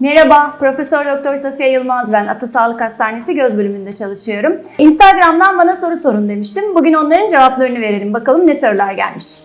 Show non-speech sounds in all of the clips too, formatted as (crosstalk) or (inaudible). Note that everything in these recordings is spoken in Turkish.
Merhaba, Profesör Doktor Safiye Yılmaz ben. Ata Sağlık Hastanesi Göz Bölümünde çalışıyorum. Instagram'dan bana soru sorun demiştim. Bugün onların cevaplarını verelim. Bakalım ne sorular gelmiş.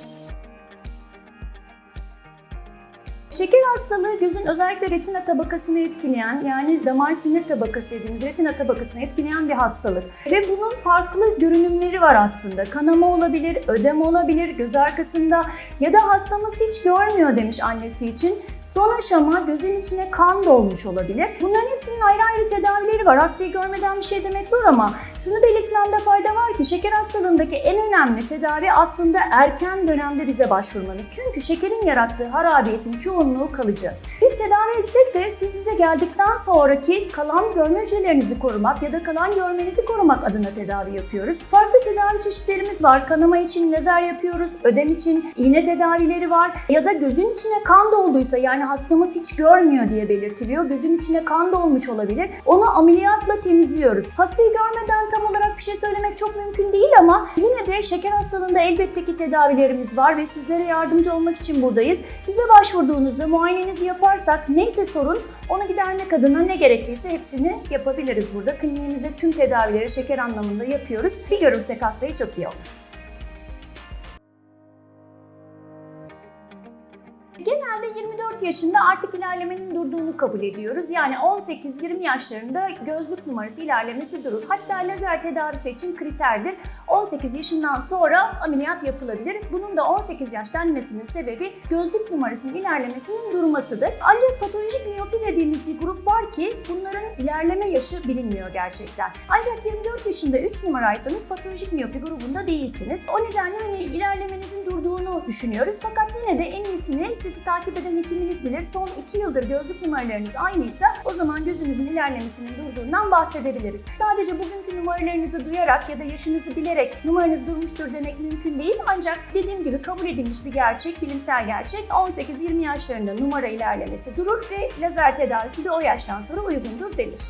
Şeker hastalığı gözün özellikle retina tabakasını etkileyen yani damar sinir tabakası dediğimiz retina tabakasını etkileyen bir hastalık. Ve bunun farklı görünümleri var aslında. Kanama olabilir, ödem olabilir, göz arkasında ya da hastamız hiç görmüyor demiş annesi için. Son aşama gözün içine kan dolmuş olabilir. Bunların hepsinin ayrı ayrı tedavileri var. Hastayı görmeden bir şey demek zor ama şunu belirtmemde fayda var ki şeker hastalığındaki en önemli tedavi aslında erken dönemde bize başvurmanız. Çünkü şekerin yarattığı harabiyetin çoğunluğu kalıcı. Biz tedavi etsek de siz bize geldikten sonraki kalan görme hücrelerinizi korumak ya da kalan görmenizi korumak adına tedavi yapıyoruz. Farklı tedavi çeşitlerimiz var. Kanama için lazer yapıyoruz, ödem için iğne tedavileri var ya da gözün içine kan dolduysa yani hastamız hiç görmüyor diye belirtiliyor. Gözün içine kan dolmuş olabilir. Onu ameliyatla temizliyoruz. Hastayı görmeden bir şey söylemek çok mümkün değil ama yine de şeker hastalığında elbette ki tedavilerimiz var ve sizlere yardımcı olmak için buradayız. Bize başvurduğunuzda muayenenizi yaparsak neyse sorun onu gidermek adına ne gerekliyse hepsini yapabiliriz burada. Kliniğimizde tüm tedavileri şeker anlamında yapıyoruz. Bir görürsek hastayı çok iyi olur. Genelde 24 yaşında artık ilerlemenin durduğunu kabul ediyoruz. Yani 18-20 yaşlarında gözlük numarası ilerlemesi durur. Hatta lazer tedavisi için kriterdir. 18 yaşından sonra ameliyat yapılabilir. Bunun da 18 yaş denmesinin sebebi gözlük numarasının ilerlemesinin durmasıdır. Ancak patolojik miyopi dediğimiz bir grup var ki bunların ilerleme yaşı bilinmiyor gerçekten. Ancak 24 yaşında 3 numaraysanız patolojik miyopi grubunda değilsiniz. O nedenle hani durduğunu düşünüyoruz. Fakat yine de en iyisini sizi takip eden hekiminiz bilir. Son 2 yıldır gözlük numaralarınız aynıysa o zaman gözünüzün ilerlemesinin durduğundan bahsedebiliriz. Sadece bugünkü numaralarınızı duyarak ya da yaşınızı bilerek numaranız durmuştur demek mümkün değil. Ancak dediğim gibi kabul edilmiş bir gerçek, bilimsel gerçek. 18-20 yaşlarında numara ilerlemesi durur ve lazer tedavisi de o yaştan sonra uygundur denir.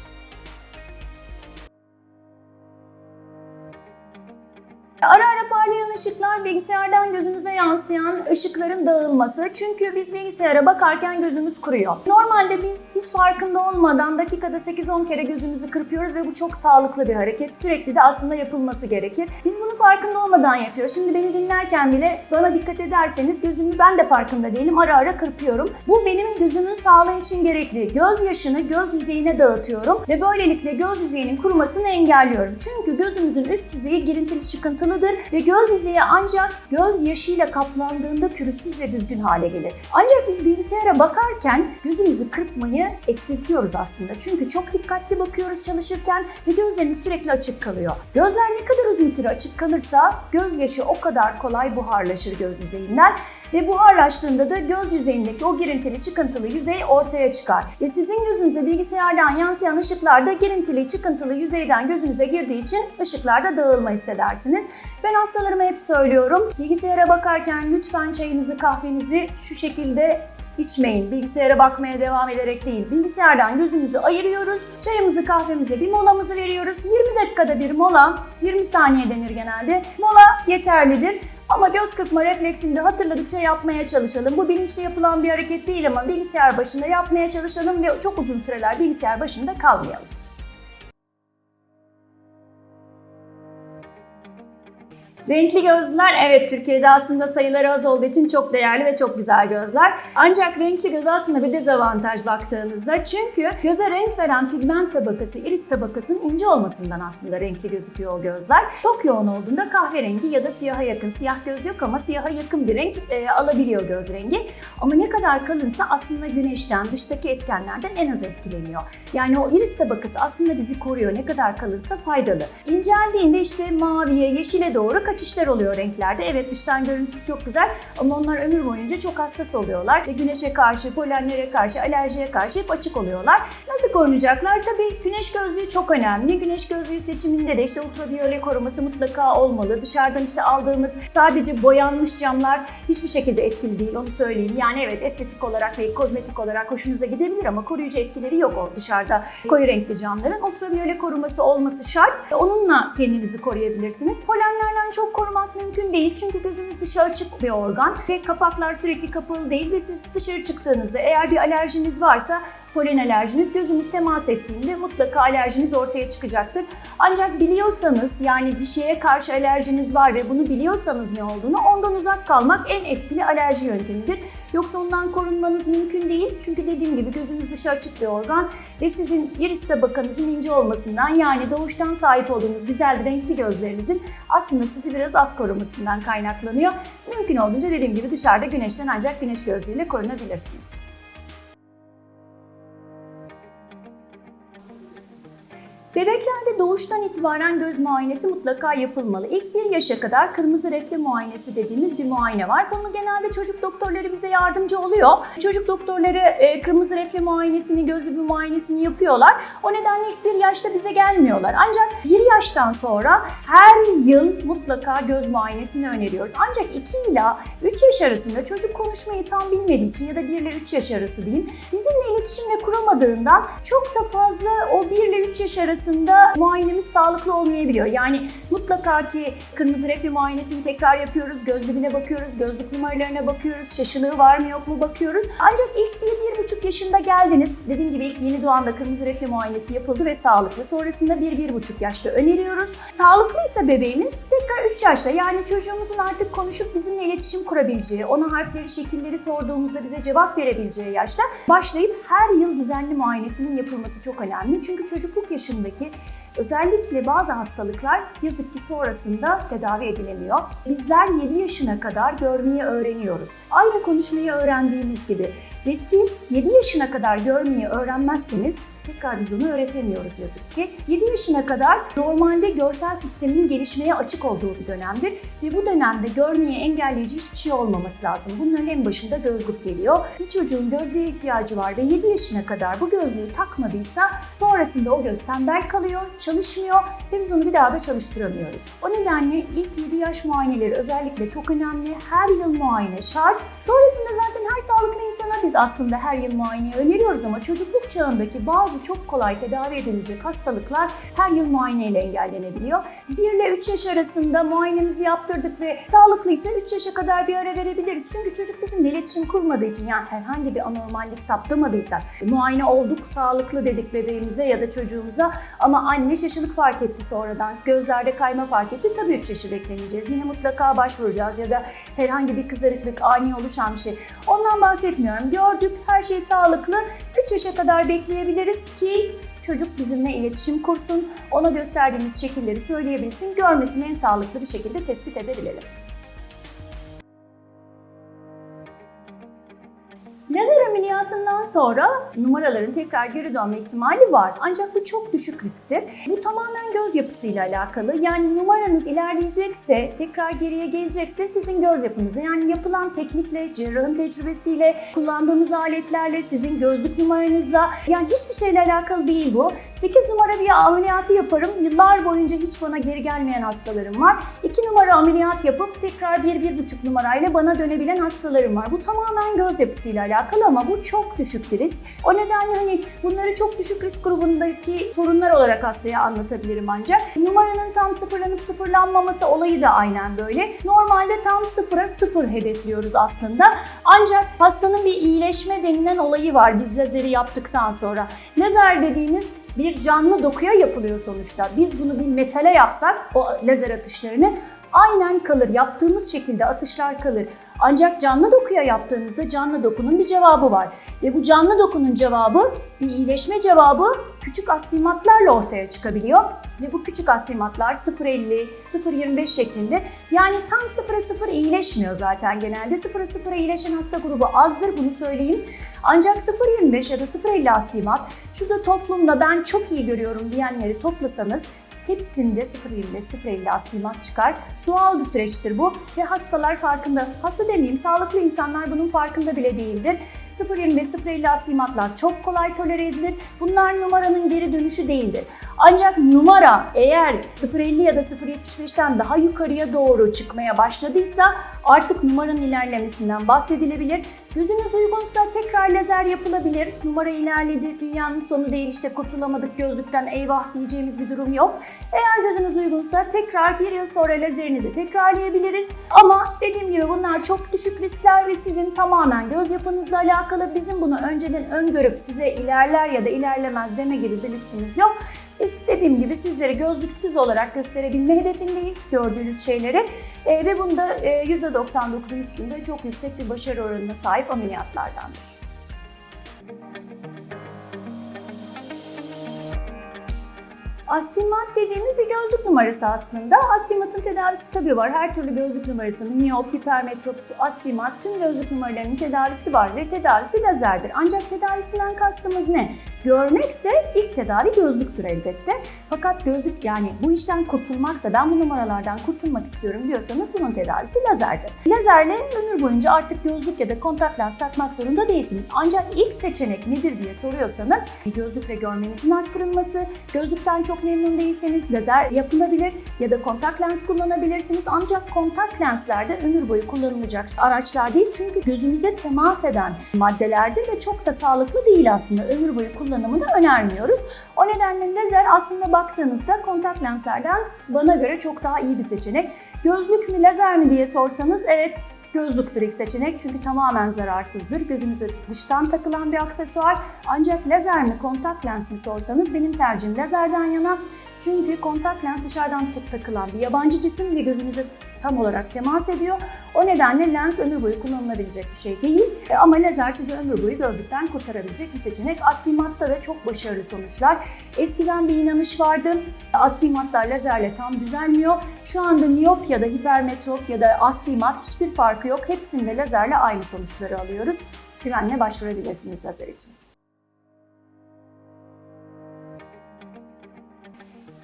Ara ara parlayan ışıklar bilgisayardan gözümüze yansıyan ışıkların dağılması. Çünkü biz bilgisayara bakarken gözümüz kuruyor. Normalde biz hiç farkında olmadan dakikada 8-10 kere gözümüzü kırpıyoruz ve bu çok sağlıklı bir hareket. Sürekli de aslında yapılması gerekir. Biz bunu farkında olmadan yapıyor. Şimdi beni dinlerken bile bana dikkat ederseniz gözümü ben de farkında değilim. Ara ara kırpıyorum. Bu benim gözümün sağlığı için gerekli. Göz yaşını göz yüzeyine dağıtıyorum ve böylelikle göz yüzeyinin kurumasını engelliyorum. Çünkü gözümüzün üst yüzeyi girintili çıkıntılıdır ve göz yüzeyi ancak göz yaşıyla kaplandığında pürüzsüz ve düzgün hale gelir. Ancak biz bilgisayara bakarken gözümüzü kırpmayı eksiltiyoruz aslında. Çünkü çok dikkatli bakıyoruz çalışırken ve gözlerimiz sürekli açık kalıyor. Gözler ne kadar uzun süre açık kalırsa gözyaşı o kadar kolay buharlaşır göz yüzeyinden ve buharlaştığında da göz yüzeyindeki o girintili çıkıntılı yüzey ortaya çıkar. Ve sizin gözünüze bilgisayardan yansıyan ışıklar da girintili çıkıntılı yüzeyden gözünüze girdiği için ışıklarda dağılma hissedersiniz. Ben hastalarıma hep söylüyorum. Bilgisayara bakarken lütfen çayınızı kahvenizi şu şekilde içmeyin. Bilgisayara bakmaya devam ederek değil. Bilgisayardan gözümüzü ayırıyoruz. Çayımızı kahvemize bir molamızı veriyoruz. 20 dakikada bir mola, 20 saniye denir genelde. Mola yeterlidir. Ama göz kırpma refleksini de hatırladıkça yapmaya çalışalım. Bu bilinçli yapılan bir hareket değil ama bilgisayar başında yapmaya çalışalım ve çok uzun süreler bilgisayar başında kalmayalım. Renkli gözler evet Türkiye'de aslında sayıları az olduğu için çok değerli ve çok güzel gözler. Ancak renkli göz aslında bir dezavantaj baktığınızda çünkü göze renk veren pigment tabakası, iris tabakasının ince olmasından aslında renkli gözüküyor o gözler. Çok yoğun olduğunda kahverengi ya da siyaha yakın, siyah göz yok ama siyaha yakın bir renk e, alabiliyor göz rengi. Ama ne kadar kalınsa aslında güneşten, dıştaki etkenlerden en az etkileniyor. Yani o iris tabakası aslında bizi koruyor. Ne kadar kalınsa faydalı. İnceldiğinde işte maviye, yeşile doğru kaçışlar oluyor renklerde. Evet dıştan görüntüsü çok güzel ama onlar ömür boyunca çok hassas oluyorlar. Ve güneşe karşı, polenlere karşı, alerjiye karşı hep açık oluyorlar. Nasıl korunacaklar? Tabii güneş gözlüğü çok önemli. Güneş gözlüğü seçiminde de işte ultraviyole koruması mutlaka olmalı. Dışarıdan işte aldığımız sadece boyanmış camlar hiçbir şekilde etkili değil onu söyleyeyim. Yani evet estetik olarak ve kozmetik olarak hoşunuza gidebilir ama koruyucu etkileri yok o dışarıda koyu renkli camların. Ultraviyole koruması olması şart. Onunla kendinizi koruyabilirsiniz. Polenlerden çok çok korumak mümkün değil çünkü gözümüz dışa açık bir organ ve kapaklar sürekli kapalı değil ve siz dışarı çıktığınızda eğer bir alerjiniz varsa polen alerjiniz gözümüz temas ettiğinde mutlaka alerjiniz ortaya çıkacaktır. Ancak biliyorsanız yani bir şeye karşı alerjiniz var ve bunu biliyorsanız ne olduğunu ondan uzak kalmak en etkili alerji yöntemidir. Yoksa ondan korunmanız mümkün değil. Çünkü dediğim gibi gözünüz dışa açık bir organ ve sizin iris tabakanızın ince olmasından yani doğuştan sahip olduğunuz güzel renkli gözlerinizin aslında sizi biraz az korumasından kaynaklanıyor. Mümkün olduğunca dediğim gibi dışarıda güneşten ancak güneş gözlüğüyle korunabilirsiniz. Bebeklerde doğuştan itibaren göz muayenesi mutlaka yapılmalı. İlk bir yaşa kadar kırmızı refle muayenesi dediğimiz bir muayene var. Bunu genelde çocuk doktorları bize yardımcı oluyor. Çocuk doktorları e, kırmızı refle muayenesini, gözlü bir muayenesini yapıyorlar. O nedenle ilk bir yaşta bize gelmiyorlar. Ancak bir yaştan sonra her yıl mutlaka göz muayenesini öneriyoruz. Ancak 2 ila 3 yaş arasında çocuk konuşmayı tam bilmediği için ya da 1 ile 3 yaş arası diyeyim bizimle iletişimle kuramadığından çok da fazla o 1 ile 3 yaş arası arasında muayenemiz sağlıklı olmayabiliyor. Yani mutlaka ki kırmızı reflü muayenesini tekrar yapıyoruz, göz dibine bakıyoruz, gözlük numaralarına bakıyoruz, şaşılığı var mı yok mu bakıyoruz. Ancak ilk bir, bir buçuk yaşında geldiniz. Dediğim gibi ilk yeni doğanda kırmızı reflü muayenesi yapıldı ve sağlıklı. Sonrasında bir, bir buçuk yaşta öneriyoruz. Sağlıklıysa bebeğimiz tekrar 3 yaşta yani çocuğumuzun artık konuşup bizimle iletişim kurabileceği, ona harfleri, şekilleri sorduğumuzda bize cevap verebileceği yaşta başlayıp her yıl düzenli muayenesinin yapılması çok önemli. Çünkü çocukluk yaşındaki ki özellikle bazı hastalıklar yazık ki sonrasında tedavi edilemiyor. Bizler 7 yaşına kadar görmeyi öğreniyoruz. Aynı konuşmayı öğrendiğimiz gibi ve siz 7 yaşına kadar görmeyi öğrenmezseniz tekrar biz onu öğretemiyoruz yazık ki. 7 yaşına kadar normalde görsel sistemin gelişmeye açık olduğu bir dönemdir ve bu dönemde görmeyi engelleyici hiçbir şey olmaması lazım. Bunların en başında gözlük geliyor. Bir çocuğun gözlüğe ihtiyacı var ve 7 yaşına kadar bu gözlüğü takmadıysa sonrasında o göz tembel kalıyor, çalışmıyor ve biz onu bir daha da çalıştıramıyoruz. O nedenle ilk 7 yaş muayeneleri özellikle çok önemli. Her yıl muayene şart. Sonrasında zaten her sağlıklı insana biz aslında her yıl muayene öneriyoruz ama çocukluk çağındaki bazı çok kolay tedavi edilecek hastalıklar her yıl muayeneyle engellenebiliyor. 1 ile 3 yaş arasında muayenemizi yaptırdık ve sağlıklıysa 3 yaşa kadar bir ara verebiliriz. Çünkü çocuk bizimle iletişim kurmadığı için yani herhangi bir anormallik saptamadıysak muayene olduk, sağlıklı dedik bebeğimize ya da çocuğumuza ama anne şaşılık fark etti sonradan, gözlerde kayma fark etti. Tabii 3 yaşı beklemeyeceğiz. Yine mutlaka başvuracağız ya da herhangi bir kızarıklık, ani oluşan bir şey. Ondan bahsetmiyorum. Gördük, her şey sağlıklı. 3 yaşa kadar bekleyebiliriz ki çocuk bizimle iletişim kursun, ona gösterdiğimiz şekilleri söyleyebilsin, görmesini en sağlıklı bir şekilde tespit edebilelim. Ameliyatından sonra numaraların tekrar geri dönme ihtimali var. Ancak bu çok düşük risktir. Bu tamamen göz yapısıyla alakalı. Yani numaranız ilerleyecekse, tekrar geriye gelecekse sizin göz yapınızla yani yapılan teknikle, cerrahın tecrübesiyle, kullandığımız aletlerle, sizin gözlük numaranızla yani hiçbir şeyle alakalı değil bu. 8 numara bir ameliyatı yaparım. Yıllar boyunca hiç bana geri gelmeyen hastalarım var. 2 numara ameliyat yapıp tekrar 1-1,5 numarayla bana dönebilen hastalarım var. Bu tamamen göz yapısıyla alakalı alakalı bu çok düşük bir risk. O nedenle hani bunları çok düşük risk grubundaki sorunlar olarak hastaya anlatabilirim ancak. Numaranın tam sıfırlanıp sıfırlanmaması olayı da aynen böyle. Normalde tam sıfıra sıfır hedefliyoruz aslında. Ancak hastanın bir iyileşme denilen olayı var biz lazeri yaptıktan sonra. Lazer dediğimiz bir canlı dokuya yapılıyor sonuçta. Biz bunu bir metale yapsak o lazer atışlarını aynen kalır. Yaptığımız şekilde atışlar kalır. Ancak canlı dokuya yaptığınızda canlı dokunun bir cevabı var. Ve bu canlı dokunun cevabı, bir iyileşme cevabı küçük astigmatlarla ortaya çıkabiliyor. Ve bu küçük astigmatlar 0.50, 0.25 şeklinde yani tam 0'a 0 iyileşmiyor zaten genelde. 0'a 0 iyileşen hasta grubu azdır bunu söyleyeyim. Ancak 0.25 ya da 0.50 astigmat şurada toplumda ben çok iyi görüyorum diyenleri toplasanız hepsinde 0.25, 0.50 aslimat çıkar. Doğal bir süreçtir bu ve hastalar farkında. Hasta demeyeyim, sağlıklı insanlar bunun farkında bile değildir. 0.20 ve 0.50 astigmatlar çok kolay tolere edilir. Bunlar numaranın geri dönüşü değildir. Ancak numara eğer 0.50 ya da 0.75'ten daha yukarıya doğru çıkmaya başladıysa artık numaranın ilerlemesinden bahsedilebilir. Gözünüz uygunsa tekrar lazer yapılabilir. Numara ilerledi, dünyanın sonu değil işte kurtulamadık gözlükten eyvah diyeceğimiz bir durum yok. Eğer gözünüz uygunsa tekrar bir yıl sonra lazerinizi tekrarlayabiliriz. Ama dediğim gibi bunlar çok düşük riskler ve sizin tamamen göz yapınızla alakalı. Bizim bunu önceden öngörüp size ilerler ya da ilerlemez deme gibi bir lüksümüz yok. Dediğim gibi sizlere gözlüksüz olarak gösterebilme hedefindeyiz gördüğünüz şeyleri. Ee, ve bunda e, %99'un üstünde çok yüksek bir başarı oranına sahip ameliyatlardandır. Astigmat dediğimiz bir gözlük numarası aslında. Astigmatın tedavisi tabii var. Her türlü gözlük numarasının miyop, hipermetrop, astigmat tüm gözlük numaralarının tedavisi var ve tedavisi lazerdir. Ancak tedavisinden kastımız ne? Görmekse ilk tedavi gözlüktür elbette. Fakat gözlük yani bu işten kurtulmaksa ben bu numaralardan kurtulmak istiyorum diyorsanız bunun tedavisi lazerdir. Lazerle ömür boyunca artık gözlük ya da kontak lens takmak zorunda değilsiniz. Ancak ilk seçenek nedir diye soruyorsanız gözlükle görmenizin arttırılması, gözlükten çok memnun değilseniz lazer yapılabilir ya da kontak lens kullanabilirsiniz. Ancak kontak lenslerde ömür boyu kullanılacak araçlar değil çünkü gözünüze temas eden maddelerdir ve çok da sağlıklı değil aslında. Ömür boyu kullanımını önermiyoruz. O nedenle lazer aslında baktığınızda kontak lenslerden bana göre çok daha iyi bir seçenek. Gözlük mü lazer mi diye sorsanız evet Gözlüktür ilk seçenek çünkü tamamen zararsızdır. Gözünüze dıştan takılan bir aksesuar. Ancak lazer mi kontak lens mi sorsanız benim tercihim lazerden yana. Çünkü kontak lens dışarıdan takılan bir yabancı cisim ve gözünüze tam olarak temas ediyor. O nedenle lens ömür boyu kullanılabilecek bir şey değil. E, Ama lazer sizi ömür boyu gözlükten kurtarabilecek bir seçenek. Astigmatta da çok başarılı sonuçlar. Eskiden bir inanış vardı. Astigmatlar lazerle tam düzelmiyor. Şu anda miyop ya da hipermetrop ya da astigmat hiçbir farkı yok. Hepsinde lazerle aynı sonuçları alıyoruz. Güvenle başvurabilirsiniz lazer için.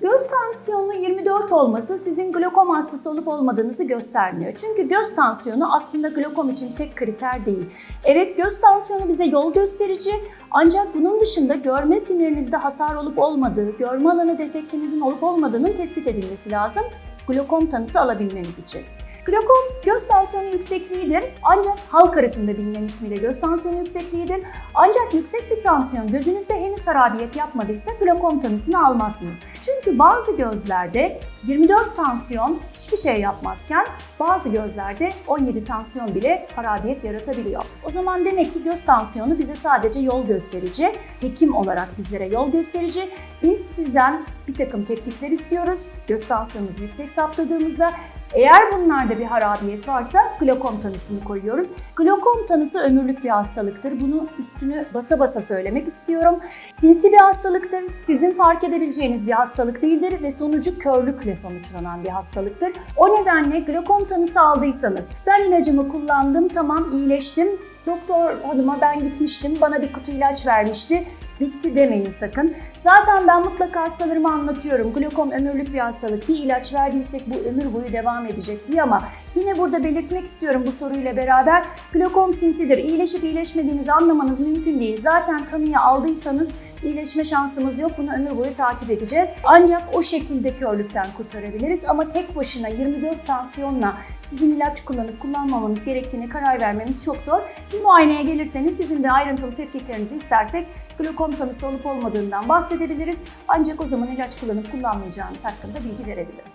Göz tansiyonu 24 olması sizin glokom hastası olup olmadığınızı göstermiyor. Çünkü göz tansiyonu aslında glokom için tek kriter değil. Evet göz tansiyonu bize yol gösterici ancak bunun dışında görme sinirinizde hasar olup olmadığı, görme alanı defektinizin olup olmadığının tespit edilmesi lazım glokom tanısı alabilmeniz için. Glokom göz tansiyonu yüksekliğidir ancak halk arasında bilinen ismiyle göz tansiyonu yüksekliğidir. Ancak yüksek bir tansiyon gözünüzde henüz harabiyet yapmadıysa glokom tanısını almazsınız. Çünkü bazı gözlerde 24 tansiyon hiçbir şey yapmazken bazı gözlerde 17 tansiyon bile harabiyet yaratabiliyor. O zaman demek ki göz tansiyonu bize sadece yol gösterici, hekim olarak bizlere yol gösterici. Biz sizden bir takım tetkikler istiyoruz. Göz tansiyonunuzu yüksek saptadığımızda eğer bunlarda bir harabiyet varsa glokom tanısını koyuyoruz. Glokom tanısı ömürlük bir hastalıktır. Bunu üstünü basa basa söylemek istiyorum. Sinsi bir hastalıktır. Sizin fark edebileceğiniz bir hastalık değildir ve sonucu körlükle sonuçlanan bir hastalıktır. O nedenle glokom tanısı aldıysanız ben ilacımı kullandım, tamam iyileştim. Doktor hanıma ben gitmiştim, bana bir kutu ilaç vermişti. Bitti demeyin sakın. Zaten ben mutlaka hastalarıma anlatıyorum. Glokom ömürlük bir hastalık. Bir ilaç verdiysek bu ömür boyu devam edecek diye ama yine burada belirtmek istiyorum bu soruyla beraber. Glokom sinsidir. İyileşip iyileşmediğinizi anlamanız mümkün değil. Zaten tanıyı aldıysanız iyileşme şansımız yok. Bunu ömür boyu takip edeceğiz. Ancak o şekilde körlükten kurtarabiliriz. Ama tek başına 24 tansiyonla sizin ilaç kullanıp kullanmamanız gerektiğine karar vermemiz çok zor. Bir muayeneye gelirseniz sizin de ayrıntılı tetkiklerinizi istersek glokom tanısı olup olmadığından bahsedebiliriz. Ancak o zaman ilaç kullanıp kullanmayacağınız hakkında bilgi verebilirim.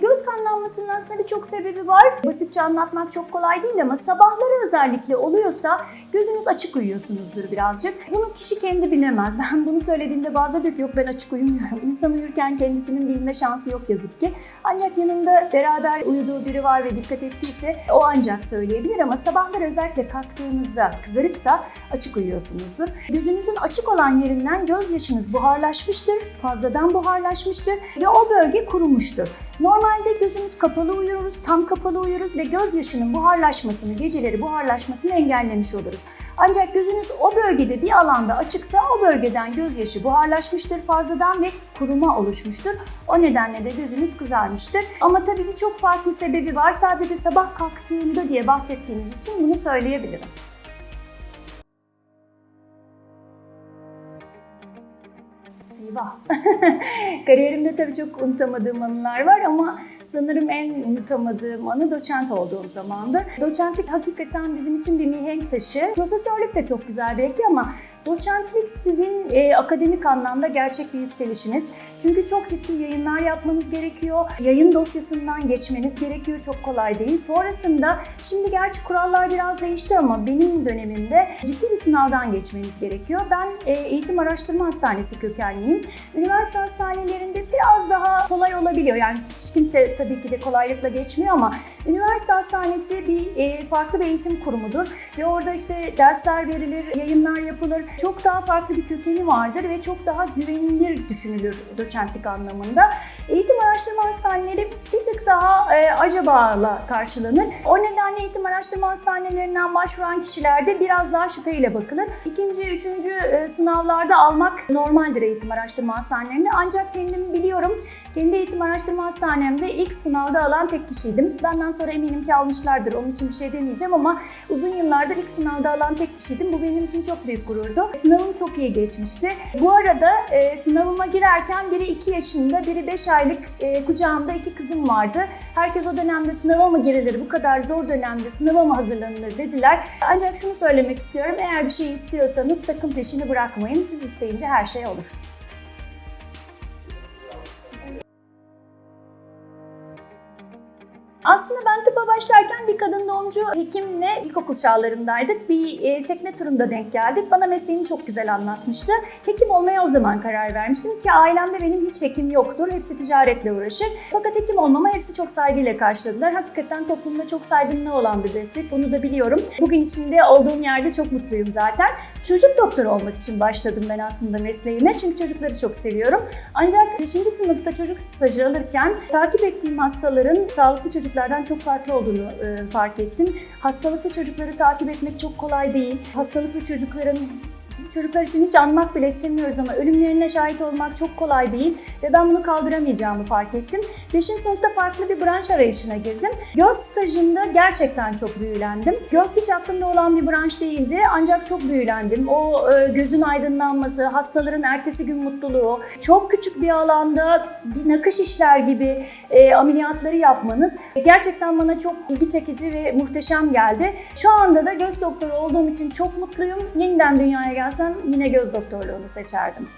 Göz kanlanmasının aslında birçok sebebi var. Basitçe anlatmak çok kolay değil ama sabahları özellikle oluyorsa gözünüz açık uyuyorsunuzdur birazcık. Bunu kişi kendi bilemez. (laughs) Ben bunu söylediğimde bazıları diyor ki yok ben açık uyumuyorum. (laughs) İnsan uyurken kendisinin bilme şansı yok yazık ki. Ancak yanında beraber uyuduğu biri var ve dikkat ettiyse o ancak söyleyebilir ama sabahları özellikle kalktığınızda kızarıksa açık uyuyorsunuzdur. Gözünüzün açık olan yerinden gözyaşınız buharlaşmıştır, fazladan buharlaşmıştır ve o bölge kurumuştur. Normalde gözümüz kapalı uyuyoruz, tam kapalı uyuyoruz ve gözyaşının buharlaşmasını, geceleri buharlaşmasını engellemiş oluruz. Ancak gözünüz o bölgede bir alanda açıksa o bölgeden gözyaşı buharlaşmıştır fazladan ve kuruma oluşmuştur. O nedenle de gözünüz kızarmıştır. Ama tabii birçok farklı sebebi var. Sadece sabah kalktığımda diye bahsettiğiniz için bunu söyleyebilirim. Eyvah. (laughs) Kariyerimde tabii çok unutamadığım anılar var ama sanırım en unutamadığım anı doçent olduğum zamandı. Doçentlik hakikaten bizim için bir mihenk taşı. Profesörlük de çok güzel belki ama doçentlik sizin e, akademik anlamda gerçek bir yükselişiniz. Çünkü çok ciddi yayınlar yapmanız gerekiyor. Yayın dosyasından geçmeniz gerekiyor. Çok kolay değil. Sonrasında şimdi gerçi kurallar biraz değişti ama benim dönemimde ciddi bir sınavdan geçmeniz gerekiyor. Ben e, Eğitim Araştırma Hastanesi kökenliyim. Üniversite hastanelerinde biraz daha kolay olabiliyor. Yani hiç kimse tabii ki de kolaylıkla geçmiyor ama üniversite hastanesi bir e, farklı bir eğitim kurumudur ve orada işte dersler verilir, yayınlar yapılır. Çok daha farklı bir kökeni vardır ve çok daha güvenilir düşünülür doçentlik anlamında. Eğitim araştırma hastaneleri bir tık daha e, acabala karşılanır. O nedenle eğitim araştırma hastanelerinden başvuran kişilerde biraz daha şüpheyle bakılır. İkinci, üçüncü e, sınavlarda almak normaldir eğitim araştırma hastanelerinde. Ancak kendim biliyorum kendi eğitim araştırma hastanemde ilk sınavda alan tek kişiydim. Benden sonra eminim ki almışlardır. Onun için bir şey demeyeceğim ama uzun yıllardır ilk sınavda alan tek kişiydim. Bu benim için çok büyük gururdu. Sınavım çok iyi geçmişti. Bu arada e, sınavıma girerken biri 2 yaşında, biri 5 aylık e, kucağımda iki kızım vardı. Herkes o dönemde sınava mı girilir, bu kadar zor dönemde sınava mı hazırlanılır dediler. Ancak şunu söylemek istiyorum, eğer bir şey istiyorsanız takım peşini bırakmayın. Siz isteyince her şey olur. Bir kadın doğumcu hekimle ilkokul çağlarındaydık. Bir e, tekne turunda denk geldik. Bana mesleğini çok güzel anlatmıştı. Hekim olmaya o zaman karar vermiştim ki ailemde benim hiç hekim yoktur. Hepsi ticaretle uğraşır. Fakat hekim olmama hepsi çok saygıyla karşıladılar. Hakikaten toplumda çok saygınlığı olan bir meslek. Bunu da biliyorum. Bugün içinde olduğum yerde çok mutluyum zaten. Çocuk doktoru olmak için başladım ben aslında mesleğime. Çünkü çocukları çok seviyorum. Ancak 5. sınıfta çocuk stajı alırken takip ettiğim hastaların sağlıklı çocuklardan çok farklı olduğunu e, fark ettim. Hastalıklı çocukları takip etmek çok kolay değil. Hastalıklı çocukların çocuklar için hiç anmak bile istemiyoruz ama ölümlerine şahit olmak çok kolay değil ve ben bunu kaldıramayacağımı fark ettim. 5. sınıfta farklı bir branş arayışına girdim. Göz stajında gerçekten çok büyülendim. Göz hiç aklımda olan bir branş değildi ancak çok büyülendim. O e, gözün aydınlanması, hastaların ertesi gün mutluluğu, çok küçük bir alanda bir nakış işler gibi e, ameliyatları yapmanız gerçekten bana çok ilgi çekici ve muhteşem geldi. Şu anda da göz doktoru olduğum için çok mutluyum. Yeniden dünyaya gelsem yine göz doktorluğunu seçerdim.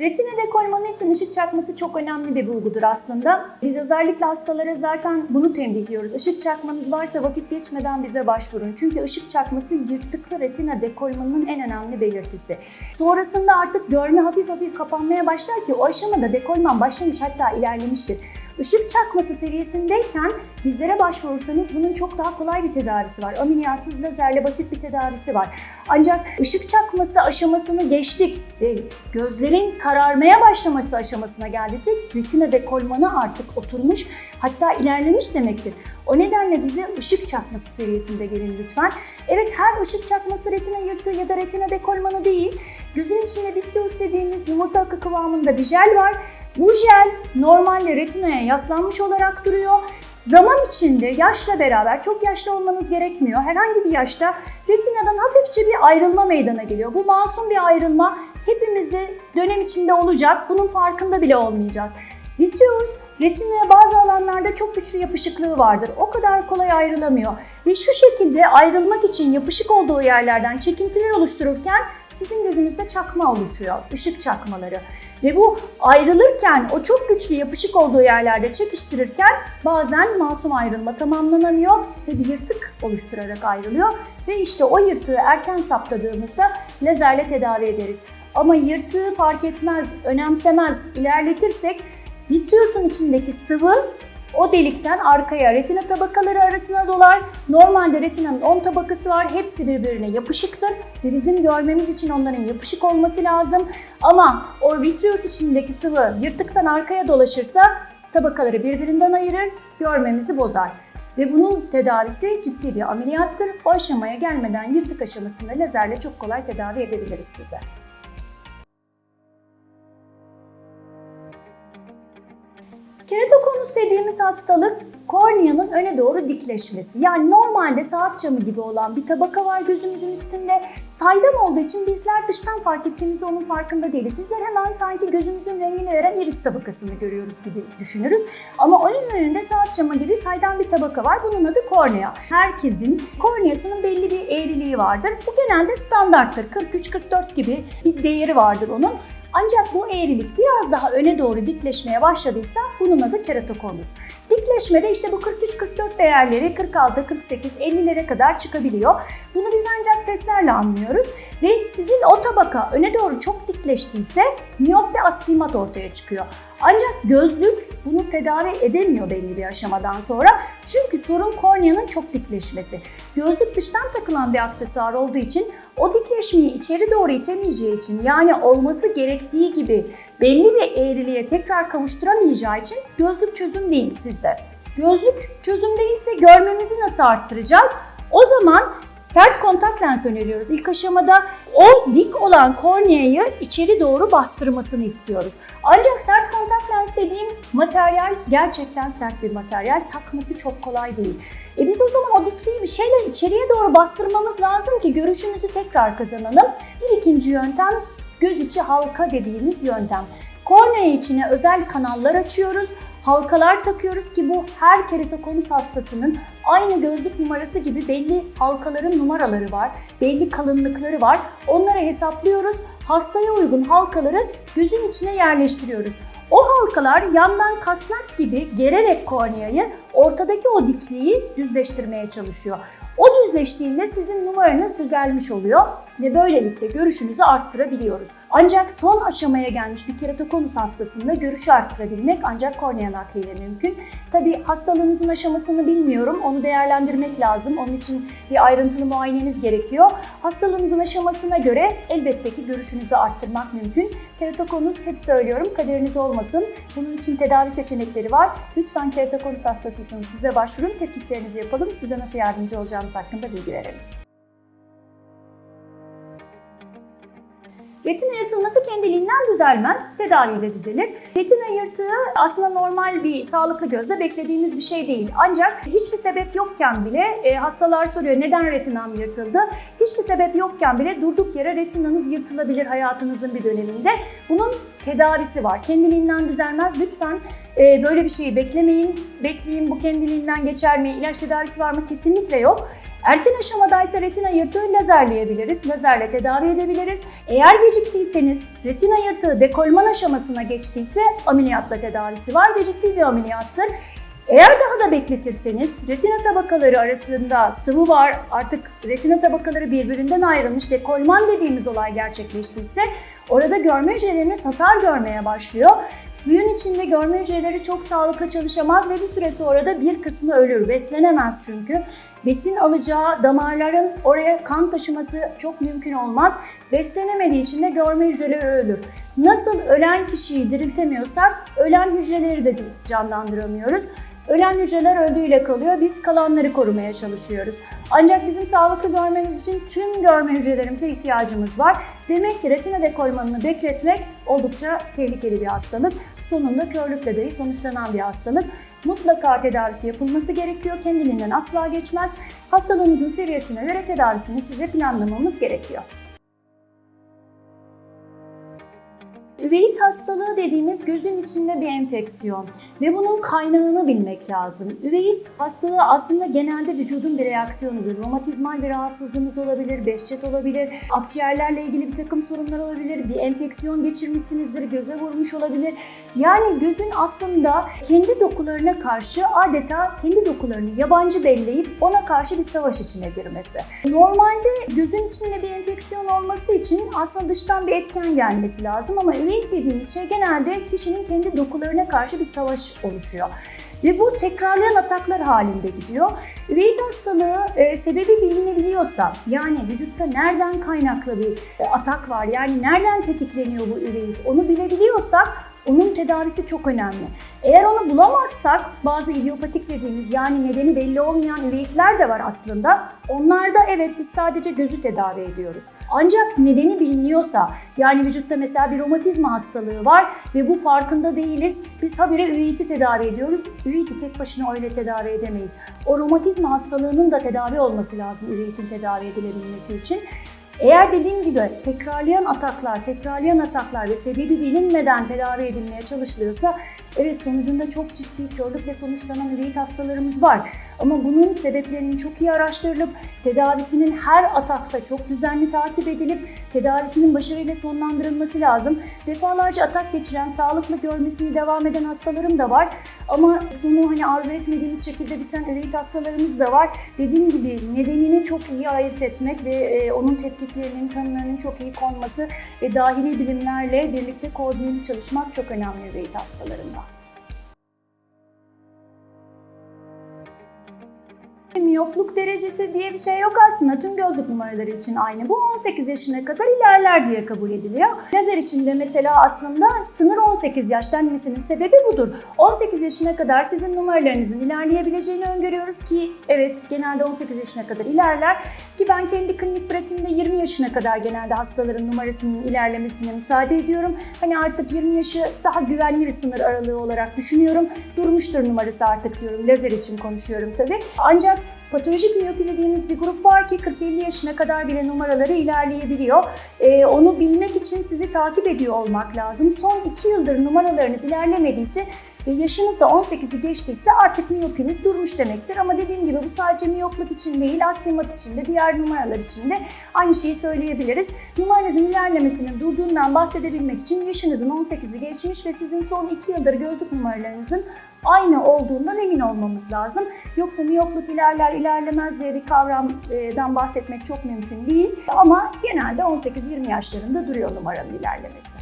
Retina dekolmanı için ışık çakması çok önemli bir bulgudur aslında. Biz özellikle hastalara zaten bunu tembihliyoruz. Işık çakmanız varsa vakit geçmeden bize başvurun. Çünkü ışık çakması yırtıklı retina dekolmanının en önemli belirtisi. Sonrasında artık görme hafif hafif kapanmaya başlar ki o aşamada dekolman başlamış hatta ilerlemiştir. Işık çakması seviyesindeyken bizlere başvurursanız bunun çok daha kolay bir tedavisi var. Ameliyatsız lazerle basit bir tedavisi var. Ancak ışık çakması aşamasını geçtik ve gözlerin kararmaya başlaması aşamasına geldiysek retina dekolmanı artık oturmuş hatta ilerlemiş demektir. O nedenle bize ışık çakması seviyesinde gelin lütfen. Evet her ışık çakması retina yırtığı ya da retina dekolmanı değil. Gözün içinde vitreous dediğimiz yumurta akı kıvamında bir jel var. Bu jel normalde retinaya yaslanmış olarak duruyor. Zaman içinde yaşla beraber çok yaşlı olmanız gerekmiyor. Herhangi bir yaşta retinadan hafifçe bir ayrılma meydana geliyor. Bu masum bir ayrılma hepimizde dönem içinde olacak. Bunun farkında bile olmayacağız. Vitreous retinaya bazı alanlarda çok güçlü yapışıklığı vardır. O kadar kolay ayrılamıyor. Ve şu şekilde ayrılmak için yapışık olduğu yerlerden çekintiler oluştururken sizin gözünüzde çakma oluşuyor. ışık çakmaları. Ve bu ayrılırken o çok güçlü yapışık olduğu yerlerde çekiştirirken bazen masum ayrılma tamamlanamıyor ve bir yırtık oluşturarak ayrılıyor. Ve işte o yırtığı erken saptadığımızda lazerle tedavi ederiz. Ama yırtığı fark etmez, önemsemez, ilerletirsek vitreosun içindeki sıvı O delikten arkaya retina tabakaları arasına dolar. Normalde retinanın 10 tabakası var. Hepsi birbirine yapışıktır ve bizim görmemiz için onların yapışık olması lazım. Ama o vitreous içindeki sıvı yırtıktan arkaya dolaşırsa tabakaları birbirinden ayırır, görmemizi bozar. Ve bunun tedavisi ciddi bir ameliyattır. O aşamaya gelmeden yırtık aşamasında lazerle çok kolay tedavi edebiliriz size. Dediğimiz hastalık korneanın öne doğru dikleşmesi. Yani normalde saat camı gibi olan bir tabaka var gözümüzün üstünde. Saydam olduğu için bizler dıştan fark ettiğimizde onun farkında değiliz. Bizler hemen sanki gözümüzün rengini veren iris tabakasını görüyoruz gibi düşünürüz. Ama onun önünde saat camı gibi saydam bir tabaka var. Bunun adı kornea. Herkesin korneasının belli bir eğriliği vardır. Bu genelde standarttır. 43-44 gibi bir değeri vardır onun. Ancak bu eğrilik biraz daha öne doğru dikleşmeye başladıysa bunun adı keratokonus. Dikleşmede işte bu 43-44 değerleri 46, 48, 50'lere kadar çıkabiliyor. Bunu biz ancak testlerle anlıyoruz. Ve sizin o tabaka öne doğru çok dikleştiyse miyop ve astigmat ortaya çıkıyor. Ancak gözlük bunu tedavi edemiyor belli bir aşamadan sonra. Çünkü sorun korneanın çok dikleşmesi. Gözlük dıştan takılan bir aksesuar olduğu için o dikleşmeyi içeri doğru itemeyeceği için yani olması gerektiği gibi belli bir eğriliğe tekrar kavuşturamayacağı için gözlük çözüm değil sizde. Gözlük çözüm değilse görmemizi nasıl arttıracağız? O zaman sert kontak lens öneriyoruz. İlk aşamada o dik olan korneayı içeri doğru bastırmasını istiyoruz. Ancak sert kontak lens dediğim materyal gerçekten sert bir materyal. Takması çok kolay değil. E biz o zaman o dikliği bir şeyle içeriye doğru bastırmamız lazım ki görüşümüzü tekrar kazanalım. Bir ikinci yöntem göz içi halka dediğimiz yöntem. Kornea içine özel kanallar açıyoruz halkalar takıyoruz ki bu her keratokonus hastasının aynı gözlük numarası gibi belli halkaların numaraları var, belli kalınlıkları var. Onları hesaplıyoruz. Hastaya uygun halkaları gözün içine yerleştiriyoruz. O halkalar yandan kasnak gibi gererek korneayı ortadaki o dikliği düzleştirmeye çalışıyor. O düzleştiğinde sizin numaranız düzelmiş oluyor ve böylelikle görüşünüzü arttırabiliyoruz. Ancak son aşamaya gelmiş bir keratokonus hastasında görüşü arttırabilmek ancak kornea nakliyle mümkün. Tabi hastalığınızın aşamasını bilmiyorum, onu değerlendirmek lazım. Onun için bir ayrıntılı muayeneniz gerekiyor. Hastalığınızın aşamasına göre elbette ki görüşünüzü arttırmak mümkün. Keratokonus hep söylüyorum kaderiniz olmasın. Bunun için tedavi seçenekleri var. Lütfen keratokonus hastasısınız bize başvurun, tetkiklerinizi yapalım. Size nasıl yardımcı olacağımız hakkında bilgi verelim. Retina yırtılması kendiliğinden düzelmez, tedaviyle düzelir. Retina yırtığı aslında normal bir sağlıklı gözde beklediğimiz bir şey değil. Ancak hiçbir sebep yokken bile e, hastalar soruyor neden retinam yırtıldı? Hiçbir sebep yokken bile durduk yere retinanız yırtılabilir hayatınızın bir döneminde. Bunun tedavisi var. Kendiliğinden düzelmez. Lütfen e, böyle bir şeyi beklemeyin. Bekleyin bu kendiliğinden geçer mi? İlaç tedavisi var mı? Kesinlikle yok. Erken aşamadaysa retina yırtığı lazerleyebiliriz, lazerle tedavi edebiliriz. Eğer geciktiyseniz, retina yırtığı dekolman aşamasına geçtiyse ameliyatla tedavisi var ve ciddi bir ameliyattır. Eğer daha da bekletirseniz retina tabakaları arasında sıvı var, artık retina tabakaları birbirinden ayrılmış dekolman dediğimiz olay gerçekleştiyse orada görme hücreleriniz hasar görmeye başlıyor. Suyun içinde görme hücreleri çok sağlıklı çalışamaz ve bir süre sonra da bir kısmı ölür. Beslenemez çünkü. Besin alacağı damarların oraya kan taşıması çok mümkün olmaz. Beslenemediği için de görme hücreleri ölür. Nasıl ölen kişiyi diriltemiyorsak ölen hücreleri de canlandıramıyoruz. Ölen hücreler öldüğüyle kalıyor. Biz kalanları korumaya çalışıyoruz. Ancak bizim sağlıklı görmemiz için tüm görme hücrelerimize ihtiyacımız var. Demek ki retina dekolmanını bekletmek oldukça tehlikeli bir hastalık. Sonunda körlükle dahi sonuçlanan bir hastalık. Mutlaka tedavisi yapılması gerekiyor. Kendiliğinden asla geçmez. Hastalığınızın seviyesine göre tedavisini size planlamamız gerekiyor. Üveit hastalığı dediğimiz gözün içinde bir enfeksiyon ve bunun kaynağını bilmek lazım. Üveit hastalığı aslında genelde vücudun bir reaksiyonudur. Romatizmal bir rahatsızlığınız olabilir, behçet olabilir, akciğerlerle ilgili bir takım sorunlar olabilir, bir enfeksiyon geçirmişsinizdir, göze vurmuş olabilir. Yani gözün aslında kendi dokularına karşı adeta kendi dokularını yabancı belleyip ona karşı bir savaş içine girmesi. Normalde gözün içinde bir enfeksiyon olması için aslında dıştan bir etken gelmesi lazım ama üveit dediğimiz şey genelde kişinin kendi dokularına karşı bir savaş oluşuyor. Ve bu tekrarlayan ataklar halinde gidiyor. Üveit hastalığı e, sebebi bilinebiliyorsa, yani vücutta nereden kaynaklı bir e, atak var, yani nereden tetikleniyor bu üveit, onu bilebiliyorsak onun tedavisi çok önemli. Eğer onu bulamazsak bazı idiopatik dediğimiz yani nedeni belli olmayan üveitler de var aslında. Onlarda evet biz sadece gözü tedavi ediyoruz. Ancak nedeni biliniyorsa yani vücutta mesela bir romatizma hastalığı var ve bu farkında değiliz. Biz habire üveiti tedavi ediyoruz. Üveiti tek başına öyle tedavi edemeyiz. O romatizma hastalığının da tedavi olması lazım üveitin tedavi edilebilmesi için. Eğer dediğim gibi tekrarlayan ataklar, tekrarlayan ataklar ve sebebi bilinmeden tedavi edilmeye çalışılıyorsa evet sonucunda çok ciddi körlükle sonuçlanan üveit hastalarımız var. Ama bunun sebeplerinin çok iyi araştırılıp tedavisinin her atakta çok düzenli takip edilip tedavisinin başarıyla sonlandırılması lazım. Defalarca atak geçiren, sağlıklı görmesini devam eden hastalarım da var. Ama sonu hani arzu etmediğimiz şekilde biten üveit hastalarımız da var. Dediğim gibi nedenini çok iyi ayırt etmek ve e, onun tetkiklerinin, tanılarının çok iyi konması ve dahili bilimlerle birlikte koordineli çalışmak çok önemli üveit hastalarında. Miyopluk derecesi diye bir şey yok aslında. Tüm gözlük numaraları için aynı. Bu 18 yaşına kadar ilerler diye kabul ediliyor. Lazer için de mesela aslında sınır 18 yaş denmesinin sebebi budur. 18 yaşına kadar sizin numaralarınızın ilerleyebileceğini öngörüyoruz ki evet genelde 18 yaşına kadar ilerler. Ki ben kendi klinik pratiğimde 20 yaşına kadar genelde hastaların numarasının ilerlemesine müsaade ediyorum. Hani artık 20 yaşı daha güvenli bir sınır aralığı olarak düşünüyorum. Durmuştur numarası artık diyorum. Lazer için konuşuyorum tabii. Ancak Patolojik miyopi dediğimiz bir grup var ki 40-50 yaşına kadar bile numaraları ilerleyebiliyor. Ee, onu bilmek için sizi takip ediyor olmak lazım. Son 2 yıldır numaralarınız ilerlemediyse ve yaşınız da 18'i geçtiyse artık miyopiniz durmuş demektir. Ama dediğim gibi bu sadece miyopluk için değil, astigmat için de diğer numaralar için de aynı şeyi söyleyebiliriz. Numaranızın ilerlemesinin durduğundan bahsedebilmek için yaşınızın 18'i geçmiş ve sizin son 2 yıldır gözlük numaralarınızın aynı olduğundan emin olmamız lazım. Yoksa miyopluk ilerler ilerlemez diye bir kavramdan bahsetmek çok mümkün değil. Ama genelde 18-20 yaşlarında duruyor numaranın ilerlemesi.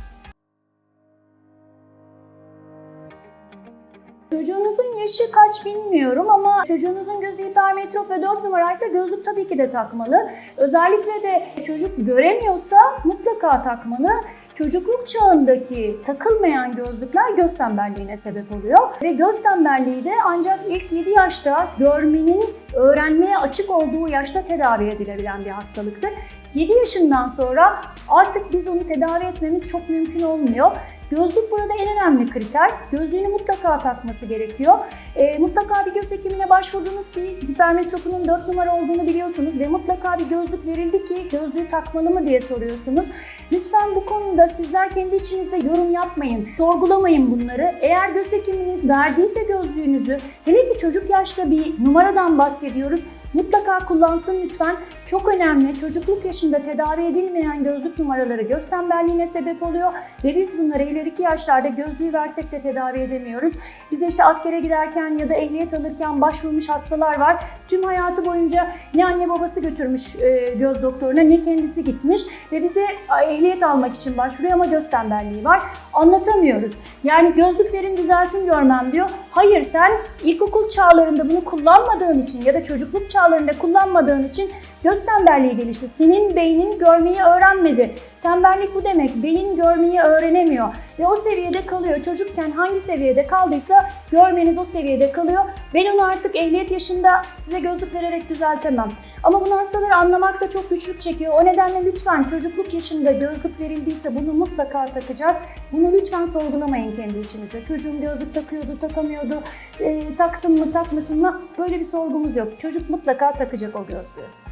Çocuğunuzun yaşı kaç bilmiyorum ama çocuğunuzun gözü hipermetrop ve 4 numaraysa gözlük tabii ki de takmalı. Özellikle de çocuk göremiyorsa mutlaka takmalı. Çocukluk çağındaki takılmayan gözlükler göz tembelliğine sebep oluyor. Ve göz tembelliği de ancak ilk 7 yaşta görmenin öğrenmeye açık olduğu yaşta tedavi edilebilen bir hastalıktır. 7 yaşından sonra artık biz onu tedavi etmemiz çok mümkün olmuyor. Gözlük burada en önemli kriter. Gözlüğünü mutlaka takması gerekiyor. E, mutlaka bir göz hekimine başvurdunuz ki hipermetropunun 4 numara olduğunu biliyorsunuz ve mutlaka bir gözlük verildi ki gözlüğü takmalı mı diye soruyorsunuz. Lütfen bu konuda sizler kendi içinizde yorum yapmayın, sorgulamayın bunları. Eğer göz hekiminiz verdiyse gözlüğünüzü, hele ki çocuk yaşta bir numaradan bahsediyoruz, mutlaka kullansın lütfen. Çok önemli. Çocukluk yaşında tedavi edilmeyen gözlük numaraları göz tembelliğine sebep oluyor ve biz bunları ileriki yaşlarda gözlüğü versek de tedavi edemiyoruz. Bize işte askere giderken ya da ehliyet alırken başvurmuş hastalar var. Tüm hayatı boyunca ne anne babası götürmüş e, göz doktoruna ne kendisi gitmiş ve bize ehliyet almak için başvuruyor ama göz tembelliği var. Anlatamıyoruz. Yani gözlüklerin düzelsin görmem diyor. Hayır sen ilkokul çağlarında bunu kullanmadığın için ya da çocukluk çağlarında kullanmadığın için göz tembelliği gelişti. Senin beynin görmeyi öğrenmedi. Tembellik bu demek. Beyin görmeyi öğrenemiyor ve o seviyede kalıyor. Çocukken hangi seviyede kaldıysa görmeniz o seviyede kalıyor. Ben onu artık ehliyet yaşında size gözlük vererek düzeltemem. Ama bunu hastaları anlamak da çok güçlük çekiyor. O nedenle lütfen çocukluk yaşında gözlük verildiyse bunu mutlaka takacağız. Bunu lütfen sorgulamayın kendi içinizde. Çocuğum gözlük takıyordu, takamıyordu, e, taksın mı, takmasın mı? Böyle bir sorgumuz yok. Çocuk mutlaka takacak o gözlüğü.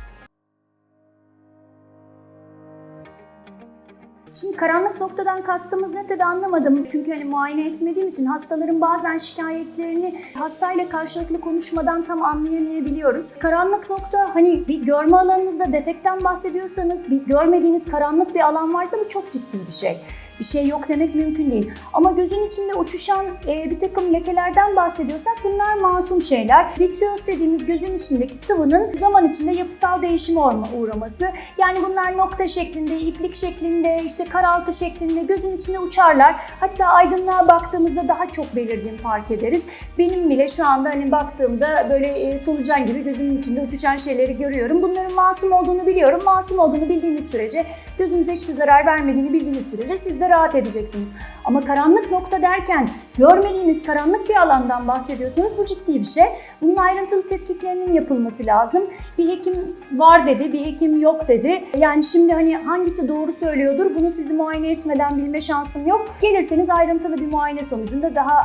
Şimdi karanlık noktadan kastımız ne tabii anlamadım. Çünkü hani muayene etmediğim için hastaların bazen şikayetlerini hastayla karşılıklı konuşmadan tam anlayamayabiliyoruz. Karanlık nokta hani bir görme alanınızda defekten bahsediyorsanız bir görmediğiniz karanlık bir alan varsa bu çok ciddi bir şey. Bir şey yok demek mümkün değil. Ama gözün içinde uçuşan e, bir takım lekelerden bahsediyorsak bunlar masum şeyler. Vitreoz dediğimiz gözün içindeki sıvının zaman içinde yapısal değişime uğrama- uğraması. Yani bunlar nokta şeklinde, iplik şeklinde, işte karaltı şeklinde gözün içine uçarlar. Hatta aydınlığa baktığımızda daha çok belirgin fark ederiz. Benim bile şu anda hani baktığımda böyle e, solucan gibi gözümün içinde uçuşan şeyleri görüyorum. Bunların masum olduğunu biliyorum. Masum olduğunu bildiğiniz sürece, gözünüze hiçbir zarar vermediğini bildiğiniz sürece siz de rahat edeceksiniz. Ama karanlık nokta derken görmediğiniz karanlık bir alandan bahsediyorsanız bu ciddi bir şey. Bunun ayrıntılı tetkiklerinin yapılması lazım. Bir hekim var dedi, bir hekim yok dedi. Yani şimdi hani hangisi doğru söylüyordur bunu sizi muayene etmeden bilme şansım yok. Gelirseniz ayrıntılı bir muayene sonucunda daha